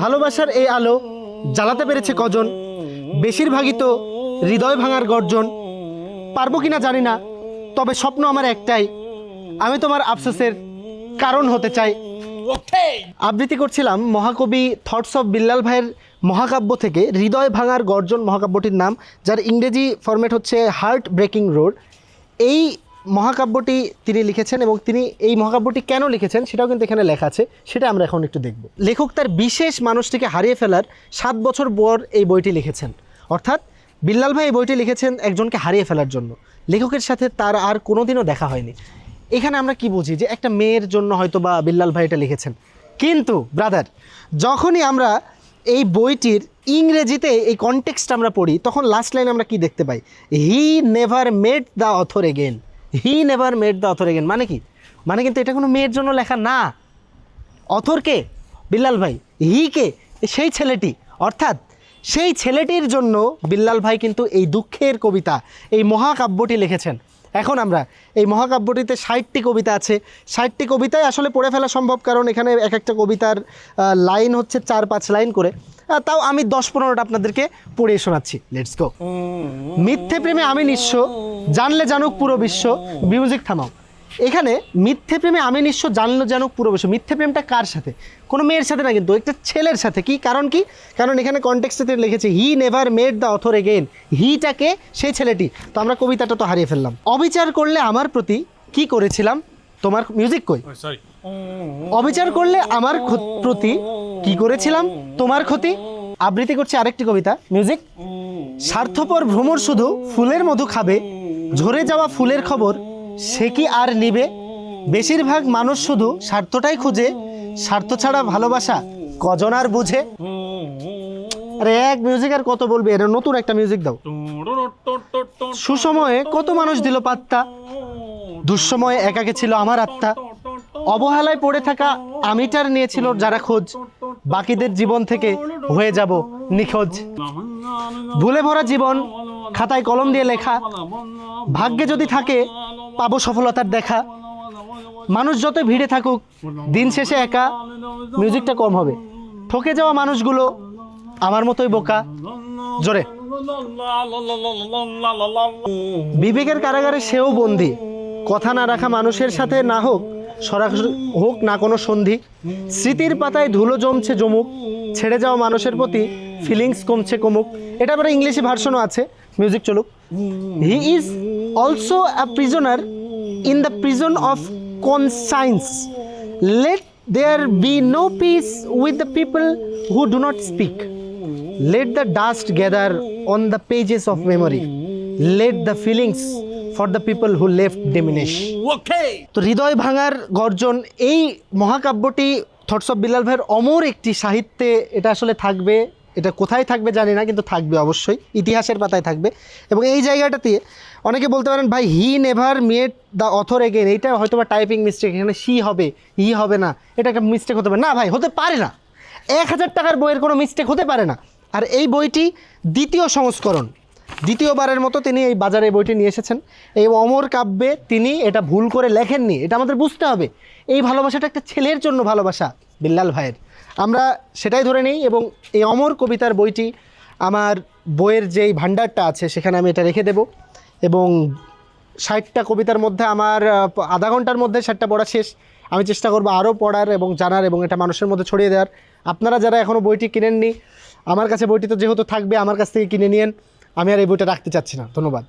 ভালোবাসার এই আলো জ্বালাতে পেরেছে কজন? বেশিরভাগই তো হৃদয় ভাঙার গর্জন। পারব কিনা জানি না, তবে স্বপ্ন আমার একটাই, আমি তোমার আফসোসের কারণ হতে চাই। আবৃত্তি করছিলাম মহাকবি থটস অফ বিল্লাল ভাইয়ের মহাকাব্য থেকে, হৃদয় ভাঙার গর্জন মহাকাব্যটির নাম, যার ইংরেজি ফরম্যাট হচ্ছে হার্ট ব্রেকিং রোড এই মহাকাব্যটি তিনি লিখেছেন এবং তিনি এই মহাকাব্যটি কেন লিখেছেন সেটাও কিন্তু এখানে লেখা আছে, সেটা আমরা এখন একটু দেখব। লেখক তার বিশেষ মানুষটিকে হারিয়ে ফেলার সাত বছর পর এই বইটি লিখেছেন। অর্থাৎ বিল্লাল ভাই এই বইটি লিখেছেন একজনকে হারিয়ে ফেলার জন্য। লেখকের সাথে তার আর কোনোদিনও দেখা হয়নি। এখানে আমরা কি বুঝি যে একটা মেয়ের জন্য হয়তো বা বিল্লাল ভাই এটা লিখেছেন। কিন্তু ব্রাদার যখনই আমরা এই বইটির ইংরেজিতে এই কনটেক্সট আমরা পড়ি, তখন লাস্ট লাইন আমরা কি দেখতে পাই? He never made the author again he never made the author again মানে কি? মানে কিন্তু এটা কোনো মেয়ের জন্য লেখা না। অথরকে বিল্লাল ভাই। হি কে? সেই ছেলেটি। অর্থাৎ সেই ছেলেটির জন্য বিল্লাল ভাই কিন্তু এই দুঃখের কবিতা, এই মহাকাব্যটি লিখেছেন। এখন আমরা এই মহাকাব্যটিতে ষাটটি কবিতা আছে। ষাটটি কবিতায় আসলে পড়ে ফেলা সম্ভব, কারণ এখানে এক একটা কবিতার লাইন হচ্ছে চার পাঁচ লাইন করে। তাও আমি দশ পনেরোটা আপনাদেরকে পড়িয়ে শোনাচ্ছি। লেটস গো মিথ্যে প্রেমে আমি নিঃস্ব। জানলে জানুক পুরো বিশ্ব মিউজিক থামাও। এখানে মিথ্যে প্রেমে আমি নিঃস্ব জানলো জানুক পুরো বিশ্ব। মিথ্যে প্রেমটা কার সাথে? কোনো মেয়ের সাথে না কিন্তু একটা ছেলের সাথে। কি কারণ কি? কারণ এখানে কনটেক্সটে লিখেছে he never made the author again হিটাকে সেই ছেলেটি। তো আমরা কবিতাটা তো হারিয়ে ফেললাম। অবিচার করলে আমার প্রতি কি করেছিলাম? তোমার মিউজিক কই? সরি অবিচার করলে আমার প্রতি কি করেছিলাম? তোমার ক্ষতি? আবৃত্তি করছে আরেকটি কবিতা মিউজিক স্বার্থপর ভ্রমর শুধু ফুলের মধু খাবে ঝরে যাওয়া ফুলের খবর সে কি আর নিবে? বেশিরভাগ মানুষ শুধু স্বার্থটাই খুঁজে, স্বার্থ ছাড়া ভালোবাসা কজন আর বুঝে? আরে এক মিউজিক আর কত বলবে? এটা নতুন একটা মিউজিক দাও। সুসময়ে কত মানুষ দিল পাত্তা? দুঃসময়ে একাকে ছিল আমার আত্মা। অবহেলায় পড়ে থাকা আমিটার নিয়েছিল যারা খোঁজ। বাকিদের জীবন থেকে হয়ে যাব নিখোঁজ। ভুলে ভরা জীবন খাতায় কলম দিয়ে লেখা। ভাগ্যে যদি থাকে, পাবো সফলতার দেখা। মানুষ যত ভিড়ে থাকুক, দিন শেষে একা, মিউজিকটা কম হবে। ঠকে যাওয়া মানুষগুলো আমার মতোই বোকা। জোরে। বিবেকের কারাগারে সেও বন্দি। কথা না রাখা মানুষের সাথে না হোক সরাসরি হোক না কোনো সন্ধি, স্মৃতির পাতায় ধুলো জমছে জমুক, ছেড়ে যাওয়া মানুষের প্রতি ফিলিংস কমছে কমুক। এটা আবার ইংলিশে ভার্সনও আছে মিউজিক চলুক। He is also a prisoner in the prison of conscience let there be no peace with the people who do not speak let the dust gather on the pages of memory. Let the feelings for the people who left diminish. Okay তো হৃদয় ভাঙার গর্জন এই মহাকাব্যটি thoughts of Billal ভাইয়ের অমর একটি সাহিত্যে এটা আসলে থাকবে এটা কোথায় থাকবে জানি না কিন্তু থাকবে অবশ্যই ইতিহাসের পাতায় থাকবে। এবং এই জায়গাটাতে অনেকে বলতে পারেন ভাই he never made the author again এইটা হয়তো বা টাইপিং মিস্টেক এখানে সি হবে হি হবে না। এটা একটা মিস্টেক হতে পারে। না ভাই হতে পারে না। এক হাজার টাকার বইয়ের কোনো মিস্টেক হতে পারে না। আর এই বইটি দ্বিতীয় সংস্করণ। দ্বিতীয়বারের মতো তিনি এই বাজারে বইটি নিয়ে এসেছেন। এই অমর কাব্যে তিনি এটা ভুল করে লেখেননি, এটা আমাদের বুঝতে হবে। এই ভালোবাসাটা একটা ছেলের জন্য ভালোবাসা, বিল্লাল ভাইয়ের। আমরা সেটাই ধরে নিই এবং এই অমর কবিতার বইটি আমার বইয়ের যেই ভাণ্ডারটা আছে সেখানে আমি এটা রেখে দেব এবং ষাটটা কবিতার মধ্যে আমার আধা ঘণ্টার মধ্যে ষাটটা পড়া শেষ। আমি চেষ্টা করব আরও পড়ার এবং জানার এবং এটা মানুষের মধ্যে ছড়িয়ে দেওয়ার। আপনারা যারা এখনও বইটি কিনেননি, আমার কাছে বইটি তো যেহেতু থাকবে, আমার কাছ থেকে কিনে নিন আমি আর এই বইটা রাখতে চাচ্ছি না। ধন্যবাদ।